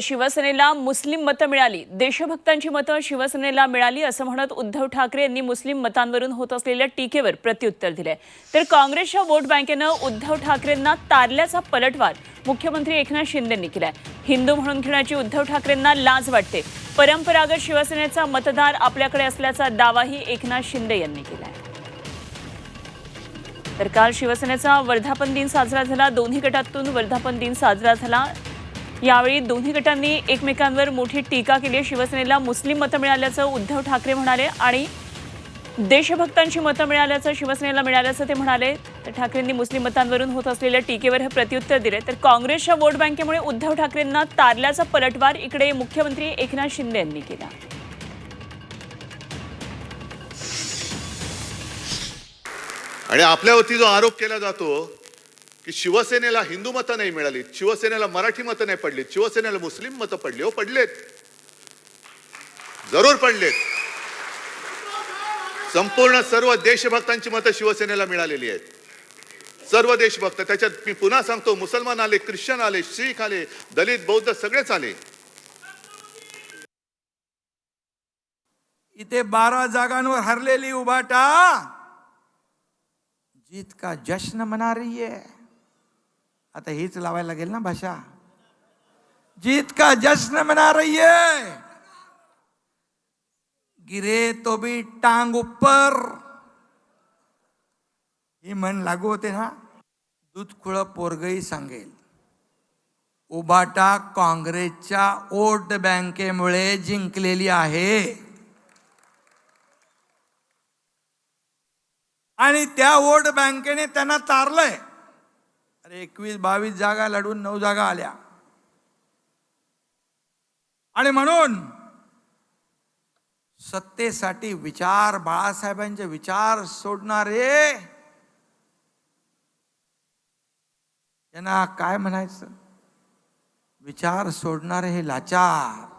शिवसेनेला मुस्लिम मतं मिळाली. देशभक्तांची मतं शिवसेनेला मिळाली असं म्हणत उद्धव ठाकरे यांनी मुस्लिम मतांवरून होत असलेल्या टीकेवर प्रत्युत्तर दिलंय. तर काँग्रेसच्या वोट बँकेनं उद्धव ठाकरेंना तारल्याचा पलटवार मुख्यमंत्री एकनाथ शिंदेंनी केलाय. हिंदू म्हणून घेण्याची उद्धव ठाकरेंना लाज वाटते. परंपरागत शिवसेनेचा मतदार आपल्याकडे असल्याचा दावाही एकनाथ शिंदे यांनी केलाय. तर काल शिवसेनेचा वर्धापन दिन साजरा झाला. दोन्ही गटातून वर्धापन दिन साजरा झाला. यावेळी दोन्ही गटांनी एकमेकांवर मोठी टीका केली. शिवसेनेला मुस्लिम मतं मिळाल्याचं उद्धव ठाकरे म्हणाले आणि देशभक्तांची मतं मिळाल्याचं शिवसेनेला मिळाल्याचं ते म्हणाले. तर ठाकरेंनी मुस्लिम मतांवरून होत असलेल्या टीकेवर हे प्रत्युत्तर दिले. तर काँग्रेसच्या वोट बँकेमुळे उद्धव ठाकरेंना तारल्याचा पलटवार इकडे मुख्यमंत्री एकनाथ शिंदे यांनी केला. आणि आपल्यावरती जो आरोप केला जातो की शिवसेनेला हिंदू मतं नाही मिळाली शिवसेनेला मराठी मतं नाही पडलीत शिवसेनेला मुस्लिम मतं पडली हो पडलेत. जरूर पडलेत. संपूर्ण सर्व देशभक्तांची मतं शिवसेनेला मिळालेली आहेत. सर्व देशभक्त त्याच्यात मी पुन्हा सांगतो मुसलमान आले ख्रिश्चन आले शीख आले दलित बौद्ध सगळेच आले. इथे बारा जागांवर हरलेली उभाटा जीत का जश्न मना रही है? आता हीच लावायला लागेल ना भाषा. जीत का जश्न मना रही है गिरे तो भी टांग ऊपर. ही मन लागू होते ना दूध पोरगई पोरगही सांगेल. उबाटा काँग्रेसच्या वोट बँकेमुळे जिंकलेली आहे. आणि त्या वोट बँकेने त्यांना तारलंय. एकवीस बावीस जागा लढून नऊ जागा आल्या. आणि म्हणून सत्तेसाठी विचार बाळासाहेबांचे विचार सोडणारे यांना काय म्हणायचं? विचार सोडणारे हे लाचार.